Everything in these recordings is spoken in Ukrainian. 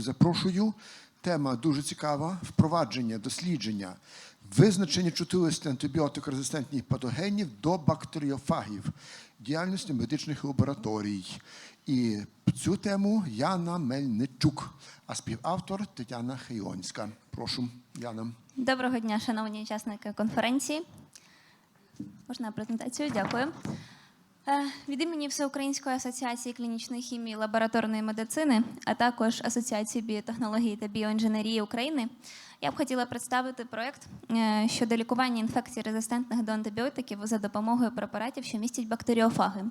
Запрошую. Тема дуже цікава: впровадження, дослідження, визначення чутливості антибіотикорезистентних патогенів до бактеріофагів, діяльності медичних лабораторій. І цю тему Яна Мельничук, а співавтор Тетяна Хейлонська. Прошу, Яна. Доброго дня, шановні учасники конференції. Можна презентацію? Дякую. Е, Від імені Всеукраїнської асоціації клінічної хімії лабораторної медицини, а також Асоціації біотехнології та біоінженерії України, я б хотіла представити проект е, щодо лікування інфекцій резистентних до антибіотиків за допомогою препаратів, що містять бактеріофаги.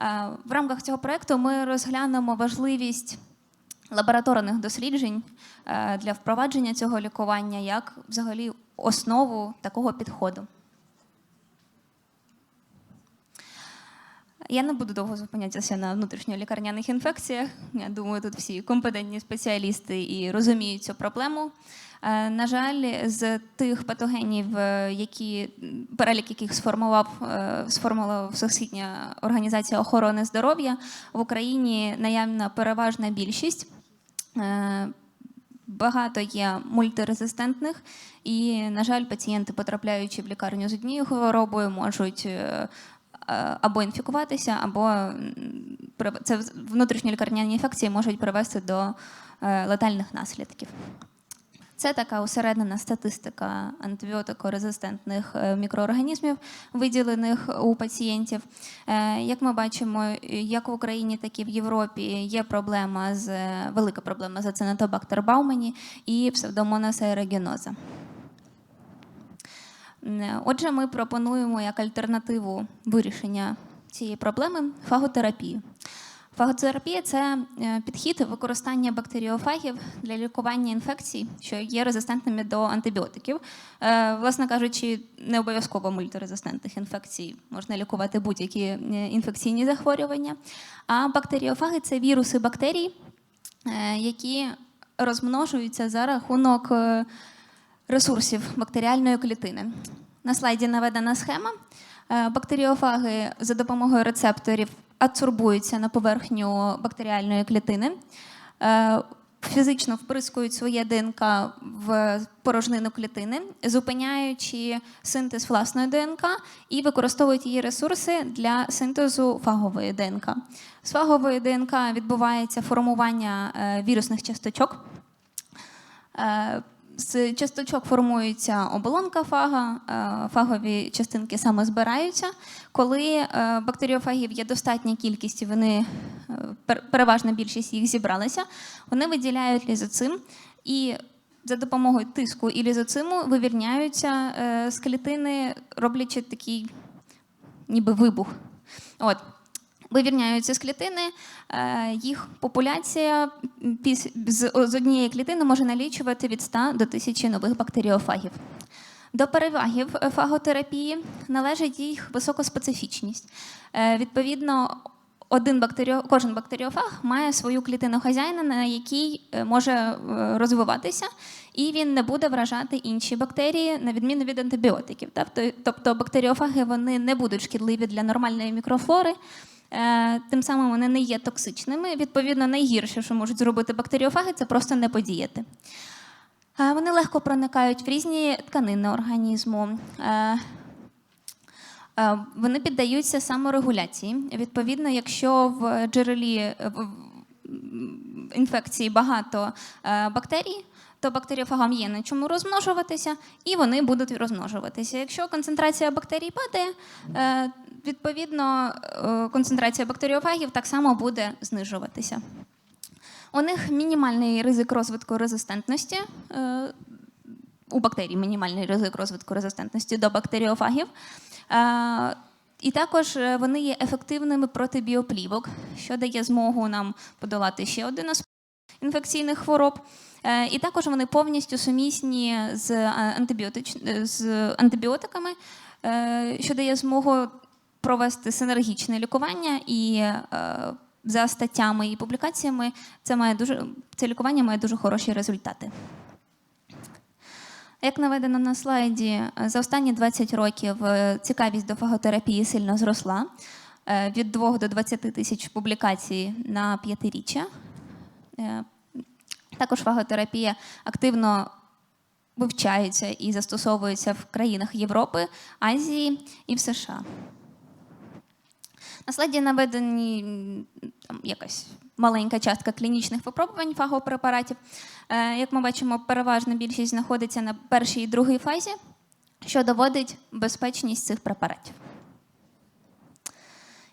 Е, В рамках цього проекту ми розглянемо важливість лабораторних досліджень для впровадження цього лікування як взагалі основу такого підходу. Я не буду довго зупинятися на внутрішньолікарняних інфекціях. Я думаю, тут всі компетентні спеціалісти і розуміють цю проблему. Е, На жаль, з тих патогенів, е, які перелік яких сформував е, сформувала Всесвітня організація охорони здоров'я в Україні наявна переважна більшість. Багато є мультирезистентних, і, на жаль, пацієнти, потрапляючи в лікарню з однією хворобою, можуть або інфікуватися, або це внутрішньолікарняні інфекції можуть привести до е, летальних наслідків. Це така усереднена статистика антибіотикорезистентних е, мікроорганізмів, виділених у пацієнтів. Е, Як ми бачимо, як в Україні, так і в Європі є проблема з велика проблема з ацинетобактер Баумані і псевдомонас аерогеноза. Е, Отже, ми пропонуємо як альтернативу вирішення цієї проблеми фаготерапію. Фаготерапія це е, підхід використання бактеріофагів для лікування інфекцій, що є резистентними до антибіотиків. Е, Власне кажучи, не обов'язково мультирезистентних інфекцій можна лікувати будь-які інфекційні захворювання. А бактеріофаги це віруси бактерій, які розмножуються за рахунок ресурсів бактеріальної клітини. На слайді наведена схема. Е, Бактеріофаги за допомогою рецепторів адсорбуються на поверхню бактеріальної клітини, е, фізично вприскують своє ДНК в порожнину клітини, зупиняючи синтез власної ДНК і використовують її ресурси для синтезу фагової ДНК. З фагової ДНК відбувається формування е, вірусних часточок. З часточок формується оболонка фага, е, фагові частинки саме збираються. Коли е, бактеріофагів є достатня кількість, і вони е, переважна більшість їх зібралися, вони виділяють лізоцим і за допомогою тиску і лізоциму вивільняються з клітини, роблячи такий ніби вибух. От. Вивільняються з клітини, е, їх популяція з, однієї клітини може налічувати від 100 до 1000 нових бактеріофагів. До перевагів е, фаготерапії належить їх високоспецифічність. Е, Відповідно, один бактеріо, кожен бактеріофаг має свою клітину хазяїна, на якій може розвиватися, і він не буде вражати інші бактерії, на відміну від антибіотиків. Тобто бактеріофаги вони не будуть шкідливі для нормальної мікрофлори. Е, Тим самим вони не є токсичними. Відповідно, найгірше, що можуть зробити бактеріофаги, це просто не подіяти. Е, Вони легко проникають в різні тканини організму. Е, Вони піддаються саморегуляції. Відповідно, якщо в джерелі інфекції багато бактерій, то бактеріофагам є на чому розмножуватися, і вони будуть розмножуватися. Якщо концентрація бактерій падає, відповідно е, концентрація бактеріофагів так само буде знижуватися. У них мінімальний ризик розвитку резистентності. е, У бактерій мінімальний ризик розвитку резистентності до бактеріофагів. Е, І також вони є ефективними проти біоплівок, що дає змогу нам подолати ще один аспект інфекційних хвороб. І також вони повністю сумісні з, з антибіотиками, що дає змогу провести синергічне лікування і е, за статтями і публікаціями це має дуже це лікування має дуже хороші результати. Як наведено на слайді, за останні 20 років е, цікавість до фаготерапії сильно зросла е, від 2 до 20 тисяч публікацій на п'ятиріччя. Також фаготерапія активно вивчається і застосовується в країнах Європи, Азії і в США. На слайді наведені там, якась маленька частка клінічних випробувань фагопрепаратів. Е, Як ми бачимо, переважна більшість знаходиться на першій і другій фазі, що доводить безпечність цих препаратів.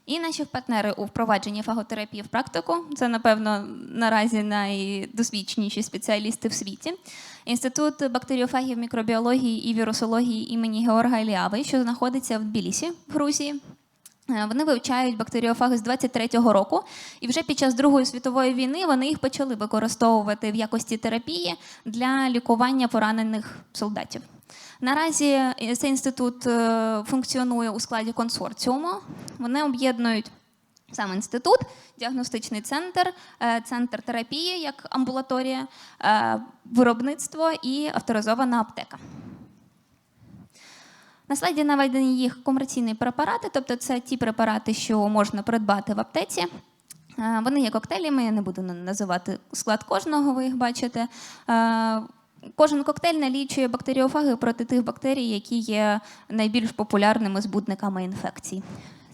І наші партнери у впровадженні фаготерапії в практику це, напевно, наразі найдосвідченіші спеціалісти в світі. Інститут бактеріофагів мікробіології і вірусології імені Георга Іліави, що знаходиться в Тбілісі, в Грузії. Е, Вони вивчають бактеріофаги з 23-го року, і вже під час Другої світової війни вони їх почали використовувати в якості терапії для лікування поранених солдатів. Наразі е, цей інститут е, функціонує у складі консорціуму. Вони об'єднують сам інститут, діагностичний центр, центр терапії як амбулаторія, виробництво і авторизована аптека. На слайді наведені їх комерційні препарати, тобто це ті препарати, що можна придбати в аптеці. Е, Вони є коктейлями, я не буду називати склад кожного, ви їх бачите. Е, Кожен коктейль налічує бактеріофаги проти тих бактерій, які є найбільш популярними збудниками інфекцій.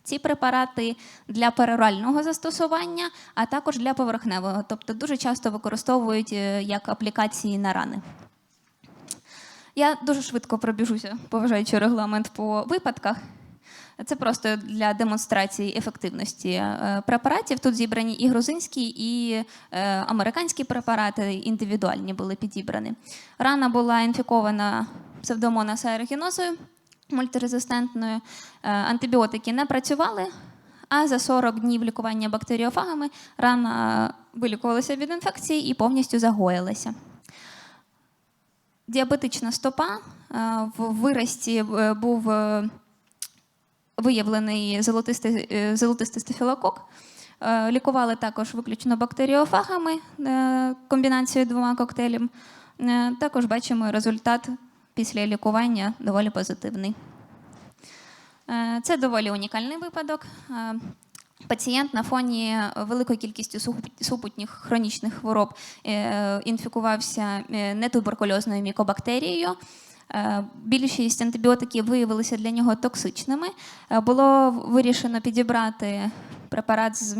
Ці препарати для перорального застосування, а також для поверхневого, тобто дуже часто використовують е, як аплікації на рани. Я дуже швидко пробіжуся, поважаючи регламент по випадках. Це просто для демонстрації ефективності е, препаратів. Тут зібрані і грузинські, і е, американські препарати індивідуальні були підібрані. Рана була інфікована псевдомонас аерогенозою мультирезистентною. Е, Антибіотики не працювали, а за 40 днів лікування бактеріофагами рана вилікувалася від інфекції і повністю загоїлася. Діабетична стопа е, в вирості е, був е, виявлений золотистий, золотистий стафілокок. Лікували також виключно бактеріофагами комбінацією двома коктейлями. Е, Також бачимо результат після лікування доволі позитивний. Це доволі унікальний випадок. Е, Пацієнт на фоні великої кількості супутніх хронічних хвороб е, інфікувався е, нетуберкульозною мікобактерією. Е, Більшість антибіотиків виявилися для нього токсичними. Е, Було вирішено підібрати препарат з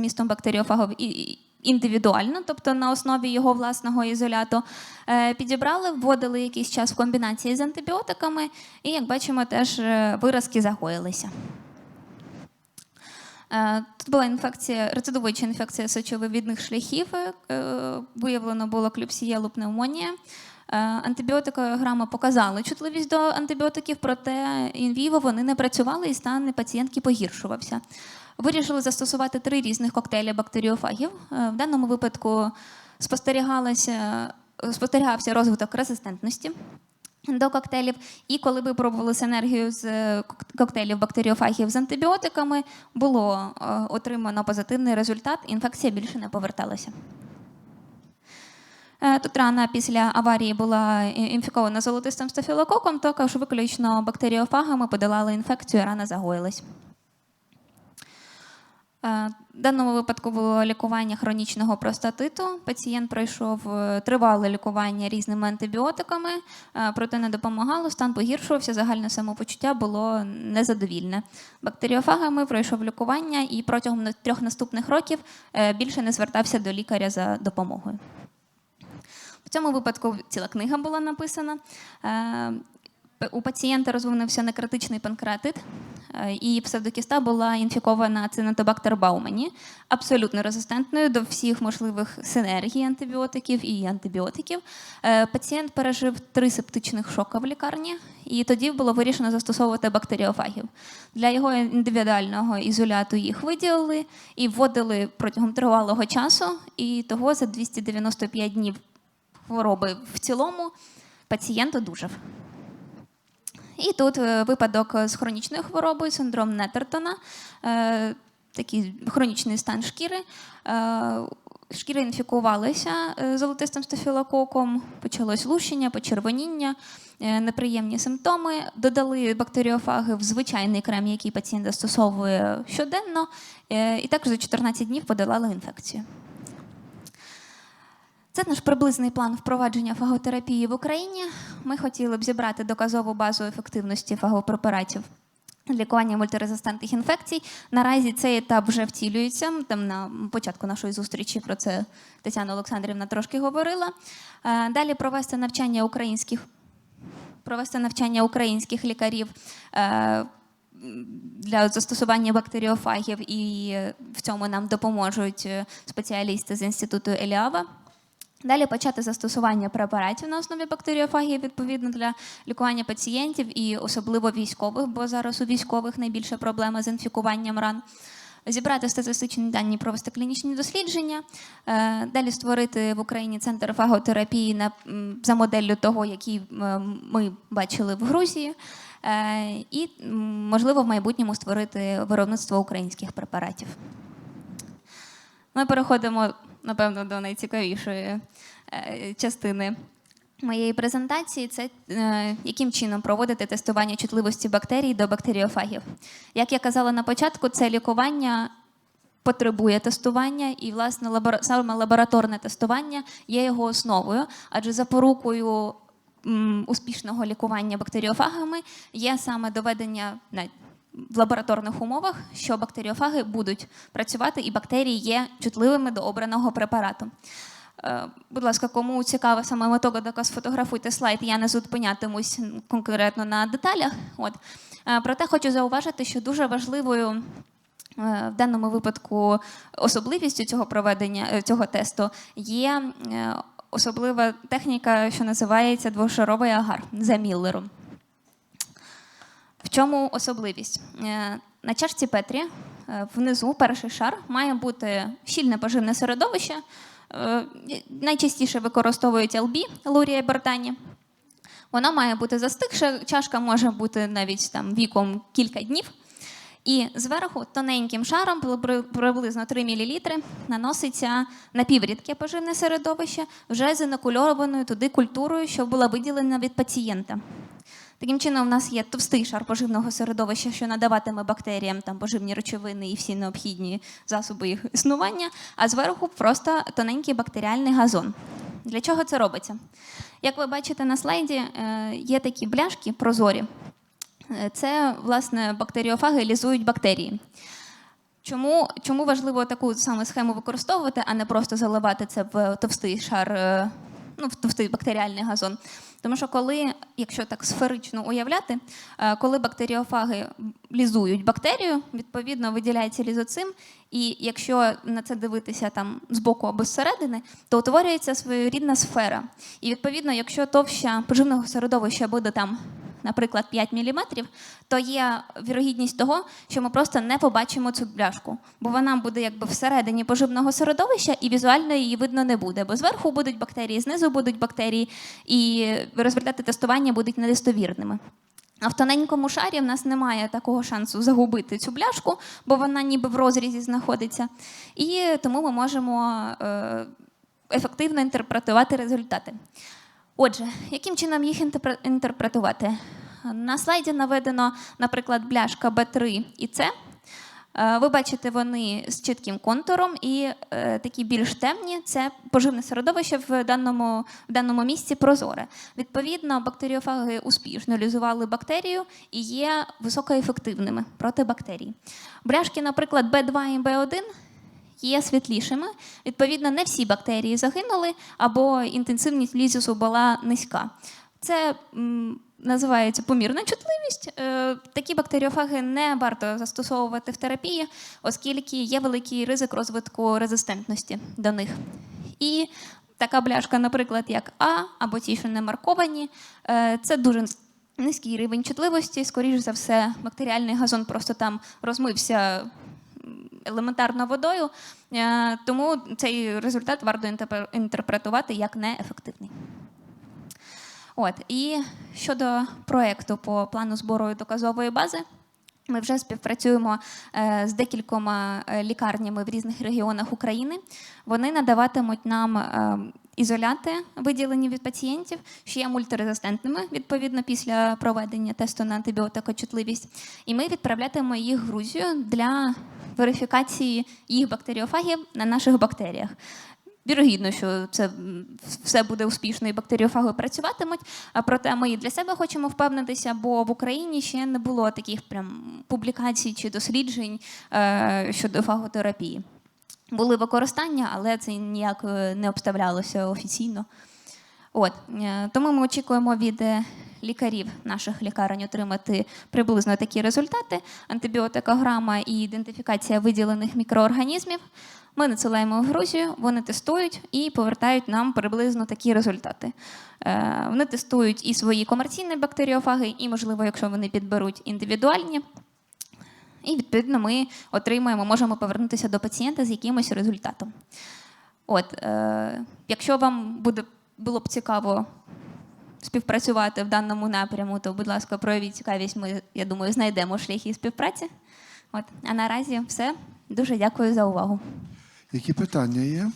і- і- індивідуально, тобто на основі його власного ізоляту. Е, Підібрали, вводили якийсь час в комбінації з антибіотиками, і, як бачимо, теж е, виразки загоїлися. Е, Тут була інфекція, рецидивуюча інфекція сечовивідних шляхів. е, Виявлено було клюпсієлу пневмонія. Е, Антибіотикограма показали чутливість до антибіотиків, проте інвіво вони не працювали і стан пацієнтки погіршувався. Вирішили застосувати три різних коктейлі бактеріофагів. В даному випадку спостерігалося, спостерігався розвиток резистентності до коктейлів. І коли випробували синергію з е, коктейлів бактеріофагів з антибіотиками, було е, отримано позитивний результат, інфекція більше не поверталася. Е, Тут рана після аварії була інфікована золотистим стафілококом, також виключно бактеріофагами подолали інфекцію, рана загоїлась. Е, В даному випадку було лікування хронічного простатиту. Пацієнт пройшов е, тривале лікування різними антибіотиками, е, проте не допомагало, стан погіршувався, загальне самопочуття було незадовільне. Бактеріофагами пройшов лікування і протягом трьох наступних років більше не звертався до лікаря за допомогою. В цьому випадку ціла книга була написана. У пацієнта розвинувся некритичний панкреатит, е, і псевдокіста була інфікована цинотобактер Баумані, абсолютно резистентною до всіх можливих синергій антибіотиків і антибіотиків. Е, Пацієнт пережив три септичних шока в лікарні, і тоді було вирішено застосовувати бактеріофагів. Для його індивідуального ізоляту їх виділили і вводили протягом тривалого часу, і того за 295 днів хвороби в цілому пацієнт одужав. І тут е, випадок з хронічною хворобою, синдром Нетертона, е, такий хронічний стан шкіри. Е, Шкіра інфікувалася е, золотистим стафілококом, почалось лущення, почервоніння, е, неприємні симптоми. Додали бактеріофаги в звичайний крем, який пацієнт застосовує щоденно, е, і також за 14 днів подолали інфекцію. Це наш приблизний план впровадження фаготерапії в Україні. Ми хотіли б зібрати доказову базу ефективності фагопрепаратів лікування мультирезистентних інфекцій. Наразі цей етап вже втілюється. Там на початку нашої зустрічі про це Тетяна Олександрівна трошки говорила. Е, Далі провести навчання українських провести навчання українських лікарів е, для застосування бактеріофагів, і в цьому нам допоможуть е, спеціалісти з інституту Еліава. Далі почати застосування препаратів на основі бактеріофагів відповідно для лікування пацієнтів і особливо військових, бо зараз у військових найбільша проблема з інфікуванням ран. Зібрати статистичні дані, провести клінічні дослідження, е, далі створити в Україні центр фаготерапії на, за моделлю того, який ми бачили в Грузії, е, і, можливо, в майбутньому створити виробництво українських препаратів. Ми переходимо, напевно, до найцікавішої е, частини моєї презентації. Це е, яким чином проводити тестування чутливості бактерій до бактеріофагів. Як я казала на початку, це лікування. Потребує тестування, і власне саме лабораторне тестування є його основою, адже запорукою успішного лікування бактеріофагами є саме доведення в лабораторних умовах, що бактеріофаги будуть працювати, і бактерії є чутливими до обраного препарату. Е, Будь ласка, кому цікава саме методика, сфотографуйте слайд, я не зупинятимусь конкретно на деталях. От. Е, Проте хочу зауважити, що дуже важливою е, в даному випадку особливістю цього проведення цього тесту є особлива техніка, що називається двошаровий агар за Міллером. В чому особливість? Е, На чашці Петрі е, внизу перший шар має бути щільне поживне середовище. Е, Найчастіше використовують LB, Лурія Бертані. Воно має бути застигше, чашка може бути навіть там віком кілька днів. І зверху тоненьким шаром, при- приблизно 3 мл, наноситься напіврідке поживне середовище вже з інокульованою туди культурою, що була виділена від пацієнта. Таким чином, у нас є товстий шар поживного середовища, що надаватиме бактеріям там поживні речовини і всі необхідні засоби їх існування, а зверху просто тоненький бактеріальний газон. Для чого це робиться? Як ви бачите на слайді, е, є такі бляшки прозорі. Е, Це, власне, бактеріофаги лізують бактерії. Чому, чому важливо таку саме схему використовувати, а не просто заливати це в товстий шар, е, ну, в товстий бактеріальний газон? Тому що коли, якщо так сферично уявляти, е, коли бактеріофаги лізують бактерію, відповідно виділяється лізоцим, і якщо на це дивитися там збоку або зсередини, то утворюється своєрідна сфера. І відповідно, якщо товща поживного середовища буде там наприклад, 5 мм, то є вірогідність того, що ми просто не побачимо цю бляшку, бо вона буде якби всередині поживного середовища, і візуально її видно не буде. Бо зверху будуть бактерії, знизу будуть бактерії, і результати тестування будуть недостовірними. А в тоненькому шарі в нас немає такого шансу загубити цю бляшку, бо вона ніби в розрізі знаходиться. І тому ми можемо е, ефективно інтерпретувати результати. Отже, яким чином їх інтерпре- інтерпретувати? На слайді наведено, наприклад, бляшка Б3 і С. Е, Ви бачите, вони з чітким контуром, і е, такі більш темні це поживне середовище в даному, в даному місці прозоре. Відповідно, бактеріофаги успішно лізували бактерію і є високоефективними проти бактерій. Бляшки, наприклад, Б2 і Б1 є світлішими. Відповідно, не всі бактерії загинули, або інтенсивність лізісу була низька. Це називається помірна чутливість. Е, такі бактеріофаги не варто застосовувати в терапії, оскільки є великий ризик розвитку резистентності до них. І така бляшка, наприклад, як А або ті, що не марковані, е, це дуже низький рівень чутливості. Скоріше за все, бактеріальний газон просто там розмився елементарно водою, е, тому цей результат варто інтерпре- інтерпретувати як неефективний. От і щодо проекту по плану збору доказової бази. Ми вже співпрацюємо е, з декількома е, лікарнями в різних регіонах України. Вони надаватимуть нам е, ізоляти, виділені від пацієнтів, що є мультирезистентними, відповідно, після проведення тесту на антибіотикочутливість. І ми відправлятимемо їх в Грузію для верифікації їх бактеріофагів на наших бактеріях. Вірогідно, що це все буде успішно і бактеріофаги працюватимуть. А проте ми і для себе хочемо впевнитися, бо в Україні ще не було таких прям публікацій чи досліджень е, щодо фаготерапії. Були використання, але це ніяк е, не обставлялося офіційно. От е, тому ми очікуємо від лікарів наших лікарень отримати приблизно такі результати: антибіотикограма і ідентифікація виділених мікроорганізмів. Ми надсилаємо в Грузію, вони тестують і повертають нам приблизно такі результати. Е, Вони тестують і свої комерційні бактеріофаги, і, можливо, якщо вони підберуть індивідуальні. І відповідно ми отримаємо, можемо повернутися до пацієнта з якимось результатом. От, е, якщо вам буде було б цікаво співпрацювати в даному напряму, то, будь ласка, проявіть цікавість. Ми, я думаю, знайдемо шляхи співпраці. От, а наразі все. Дуже дякую за увагу. Які питання є?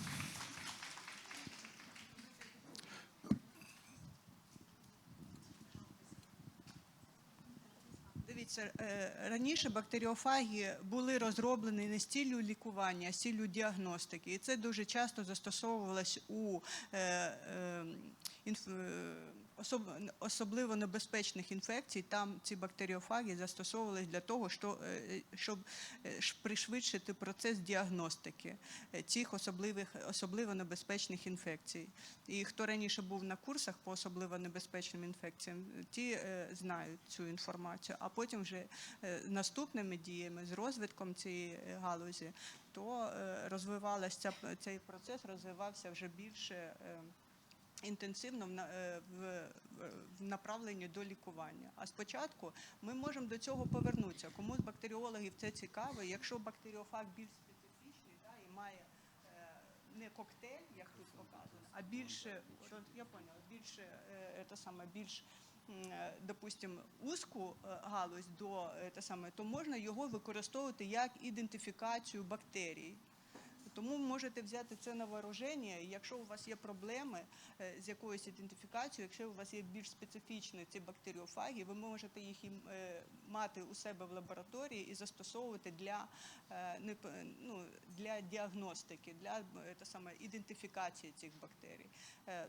Дивіться, е, раніше бактеріофаги були розроблені не з ціллю лікування, а з ціллю діагностики. І це дуже часто застосовувалось у е, е, інф- особливо небезпечних інфекцій. Там ці бактеріофаги застосовувались для того, що, е, щоб е, пришвидшити процес діагностики е, цих особливих, особливо небезпечних інфекцій. І хто раніше був на курсах по особливо небезпечним інфекціям, ті знають цю інформацію. А потім вже наступними діями з розвитком цієї галузі, то розвивалася цей процес розвивався вже більше. Інтенсивно в, е, в, направленні до лікування. А спочатку ми можемо до цього повернутися. Кому з бактеріологів це цікаво, якщо бактеріофаг більш специфічний да, і має е, не коктейль, як тут показано, а більше, я поняла, більше е, це саме більш допустим, узку галузь до те саме, то можна його використовувати як ідентифікацію бактерій. Тому можете взяти це на вооруження. і Якщо у вас є проблеми е, з якоюсь ідентифікацією, якщо у вас є більш специфічні ці бактеріофаги, ви можете їх е, мати у себе в лабораторії і застосовувати для, е, ну, для діагностики, для те саме, ідентифікації цих бактерій.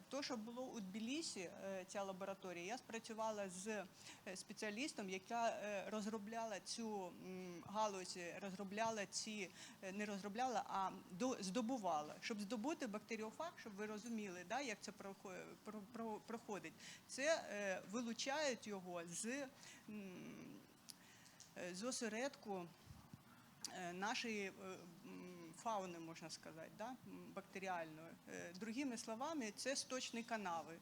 То, що було у Тбілісі, ця лабораторія, я спрацювала з спеціалістом, яка розробляла цю галузь, розробляла ці, не розробляла, а здобувала. Щоб здобути бактеріофаг, щоб ви розуміли, да, як це прохо- про- про- проходить, це е, вилучають його з, з осередку е, нашої е, фауни, можна сказати, да? бактеріальної. Е, Другими словами, це сточні канави.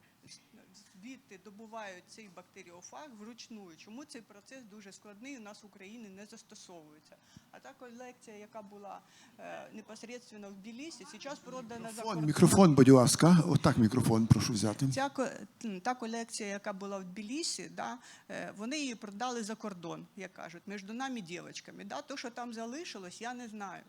Звідти добувають цей бактеріофаг вручну. Чому цей процес дуже складний, у нас в Україні не застосовується. А та колекція, яка була е, непосередньо в Білісі, зараз продана за кордон. мікрофон, будь ласка. Отак мікрофон, прошу взяти. Ця та колекція, яка була в Тбілісі, да, е, вони її продали за кордон, як кажуть, між нами дівчатками. Да. То, що там залишилось, я не знаю.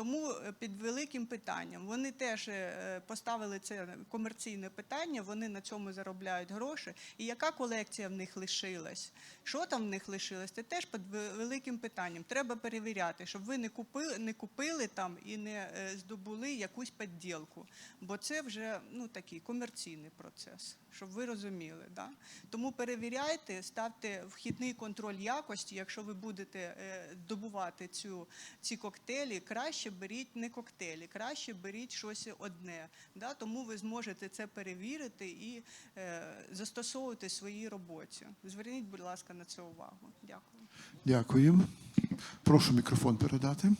Тому е, під великим питанням вони теж е, поставили це комерційне питання, вони на цьому заробляють гроші. І яка колекція в них лишилась? Що там в них лишилось? Це теж під великим питанням. Треба перевіряти, щоб ви не купили, не купили там і не е, здобули якусь підділку. Бо це вже ну, такий комерційний процес, щоб ви розуміли. Да? Тому перевіряйте, ставте вхідний контроль якості. Якщо ви будете добувати цю, ці коктейлі, краще беріть не коктейлі, краще беріть щось одне. Да? Тому ви зможете це перевірити і е, застосовувати в своїй роботі. Зверніть, будь ласка, на це увагу. Дякую. Дякую. Прошу мікрофон передати.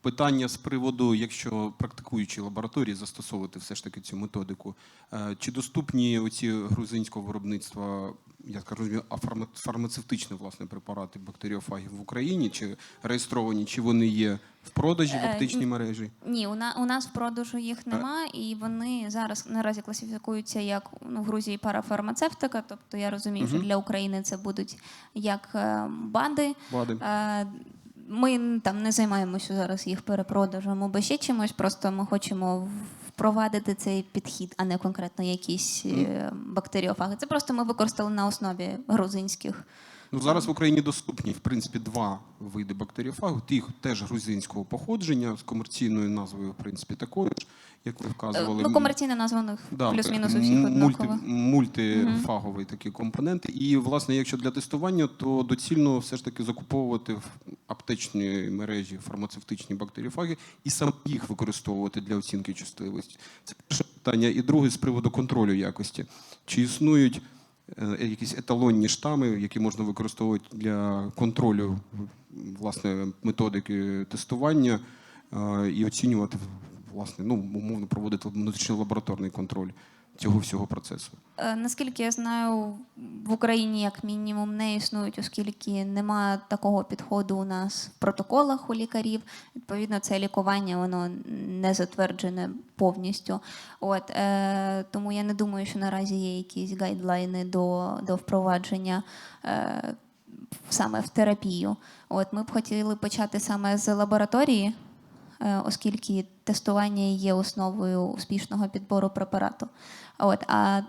Питання з приводу, якщо практикуючі лабораторії застосовувати все ж таки цю методику, е, чи доступні оці грузинського виробництва, я так розумію, а фармацевтичні власне препарати бактеріофагів в Україні, чи реєстровані, чи вони є в продажі в Е, аптечній мережі? Ні, у, на, у нас в продажу їх нема, і вони зараз наразі класифікуються як ну, в Грузії парафармацевтика. Тобто я розумію, що для України це будуть як е, БАДи. Ми там не займаємося зараз їх перепродажем або ще чимось. Просто ми хочемо впровадити цей підхід, а не конкретно якісь е, бактеріофаги. Це просто ми використали на основі грузинських Ну зараз в Україні доступні в принципі два види бактеріофагу. Тих теж грузинського походження з комерційною назвою, в принципі, такою ж, як ви вказували. Ну, комерційно названих Да, плюс-мінус у м- всіх мульти, однаково. мультифаговий такий компонент. І, власне, якщо для тестування, то доцільно все ж таки закуповувати в аптечній мережі фармацевтичні бактеріофаги і саме їх використовувати для оцінки чутливості. Це перше питання. І друге з приводу контролю якості. Чи існують е, якісь еталонні штами, які можна використовувати для контролю власне методики тестування е, і оцінювати власне, ну умовно проводити внутрішньолабораторний контроль цього всього процесу. Е, Наскільки я знаю, в Україні як мінімум не існують, оскільки немає такого підходу у нас в протоколах у лікарів. Відповідно, це лікування воно не затверджене повністю. От е, тому я не думаю, що наразі є якісь гайдлайни до, до впровадження. Е, Саме в терапію. От ми б хотіли почати саме з лабораторії, оскільки тестування є основою успішного підбору препарату. От, а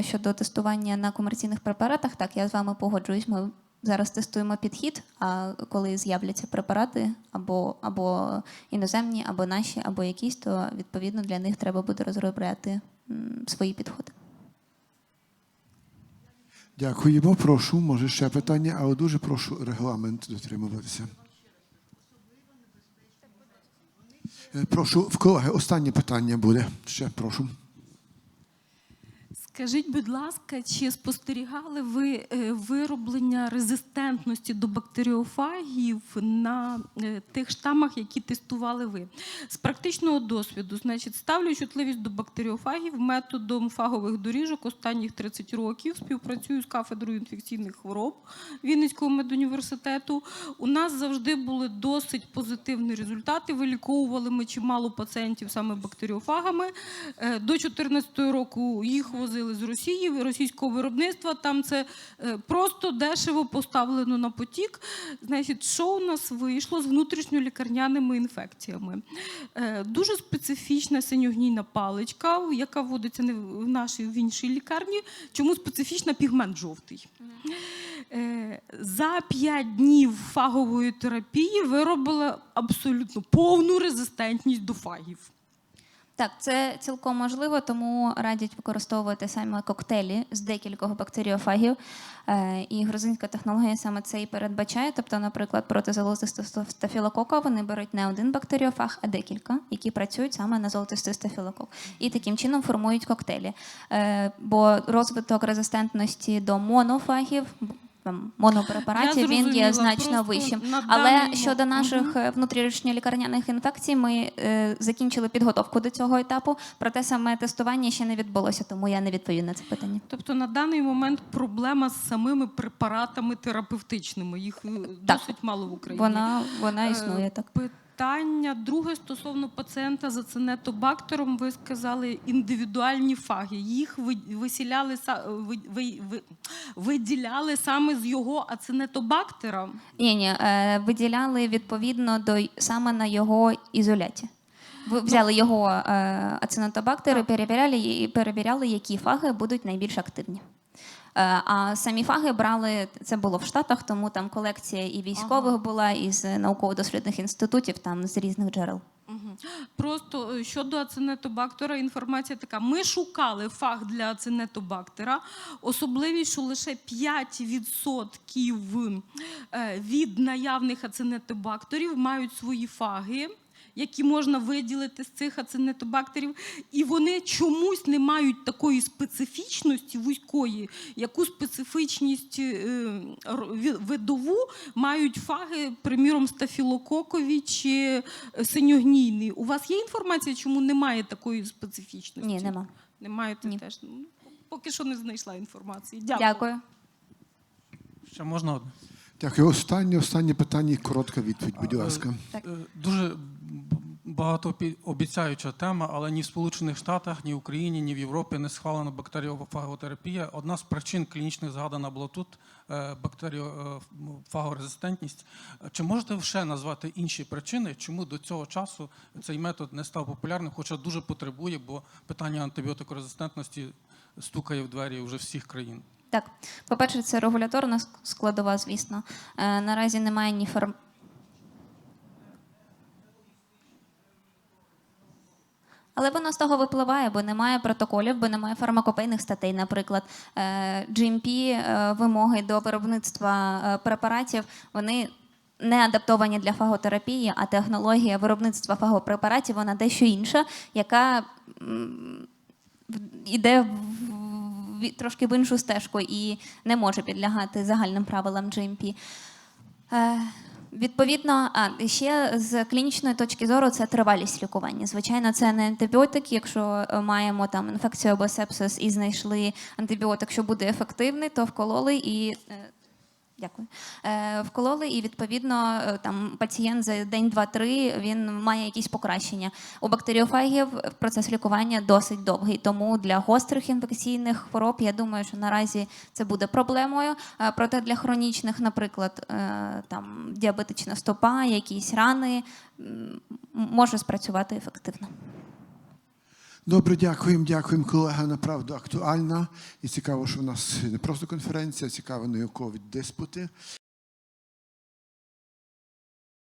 щодо тестування на комерційних препаратах, так, я з вами погоджуюсь. Ми зараз тестуємо підхід, а коли з'являться препарати або, або іноземні, або наші, або якісь, то відповідно для них треба буде розробляти свої підходи. Дякуємо. Прошу, може ще питання, але дуже прошу регламент дотримуватися. Е, Прошу, в колеги, останнє питання буде. Ще прошу. Скажіть, будь ласка, чи спостерігали ви е, вироблення резистентності до бактеріофагів на е, тих штамах, які тестували ви? З практичного досвіду, значить, ставлю чутливість до бактеріофагів методом фагових доріжок останніх 30 років. Співпрацюю з кафедрою інфекційних хвороб Вінницького медуніверситету. У нас завжди були досить позитивні результати. Виліковували ми чимало пацієнтів саме бактеріофагами. Е, До 2014 року їх возили з Росії, російського виробництва. Там це е, просто дешево поставлено на потік. Значить, що у нас вийшло з внутрішньолікарняними інфекціями? Е, Дуже специфічна синьогнійна паличка, яка вводиться не в нашій в іншій лікарні. Чому специфічна пігмент жовтий? Е, За 5 днів фагової терапії виробила абсолютно повну резистентність до фагів. Так, це цілком можливо, тому радять використовувати саме коктейлі з декількох бактеріофагів. Е, І грузинська технологія саме це і передбачає. Тобто, наприклад, проти золотистого стафілокока вони беруть не один бактеріофаг, а декілька, які працюють саме на золотистий стафілокок. І таким чином формують коктейлі. Е, Бо розвиток резистентності до монофагів. Монопрепаратів він є значно вищим. Але щодо мо- наших е, внутрішньолікарняних інфекцій, ми е, закінчили підготовку до цього етапу. Проте саме тестування ще не відбулося, тому я не відповім на це питання. Тобто на даний момент проблема з самими препаратами терапевтичними. Їх е, Так. досить мало в Україні. Вона вона Е, існує так. Питання друге стосовно пацієнта з ацинетобактером. Ви сказали індивідуальні фаги. Їх ви- висіляли виділяли саме з його ацинетобактера. Ні, ні, е, виділяли відповідно до саме на його ізоляті. Ви взяли його е, ацинотобактери, перевіряли і перевіряли, які фаги будуть найбільш активні. Е, А самі фаги брали, це було в Штатах, тому там колекція і військових була, і з науково-дослідних інститутів, там з різних джерел. Просто е, щодо ацинетобактера інформація така. Ми шукали фаг для ацинетобактера. Особливість, що лише 5% е, від наявних ацинетобактерів мають свої фаги. Які можна виділити з цих ацинетобактерів, і вони чомусь не мають такої специфічності вузької, яку специфічність е, видову мають фаги, приміром, стафілококові чи е, синьогнійний. У вас є інформація, чому немає такої специфічності? Ні, нема. Немає ти Ні. теж. Ну, Поки що не знайшла інформації. Дякую. Дякую. Ще можна одне? Дякую. Останнє, останнє питання і коротка відповідь, будь ласка. Так. Е, Дуже багатообіцяюча тема, але ні в Сполучених Штатах, ні в Україні, ні в Європі не схвалена бактеріофаготерапія. Одна з причин клінічних згадана була тут е, бактеріофагорезистентність. Чи можете ще назвати інші причини, чому до цього часу цей метод не став популярним, хоча дуже потребує, бо питання антибіотикорезистентності стукає в двері вже всіх країн? Так, по-перше, це регуляторна складова, звісно. Е, наразі немає ні фарм... Але воно з того випливає, бо немає протоколів, бо немає фармакопейних статей, наприклад. Е, GMP е, вимоги до виробництва е, препаратів, вони не адаптовані для фаготерапії, а технологія виробництва фагопрепаратів вона дещо інша, яка в, в- трошки в іншу стежку і не може підлягати загальним правилам GMP. Е, Відповідно, а ще з клінічної точки зору це тривалість лікування. Звичайно, це не антибіотик. Якщо е, маємо там інфекцію або сепсис і знайшли антибіотик, що буде ефективний, то вкололи і. Дякую. Е, вкололи, і відповідно е, там пацієнт за день, два-три він має якісь покращення. У бактеріофагів процес лікування досить довгий. Тому для гострих інфекційних хвороб я думаю, що наразі це буде проблемою. Е, Проте для хронічних, наприклад, е, там діабетична стопа, якісь рани може спрацювати ефективно. Добре, дякуємо, дякуємо, колега. Направду актуальна. І цікаво, що в нас не просто конференція, цікаво наукові диспути.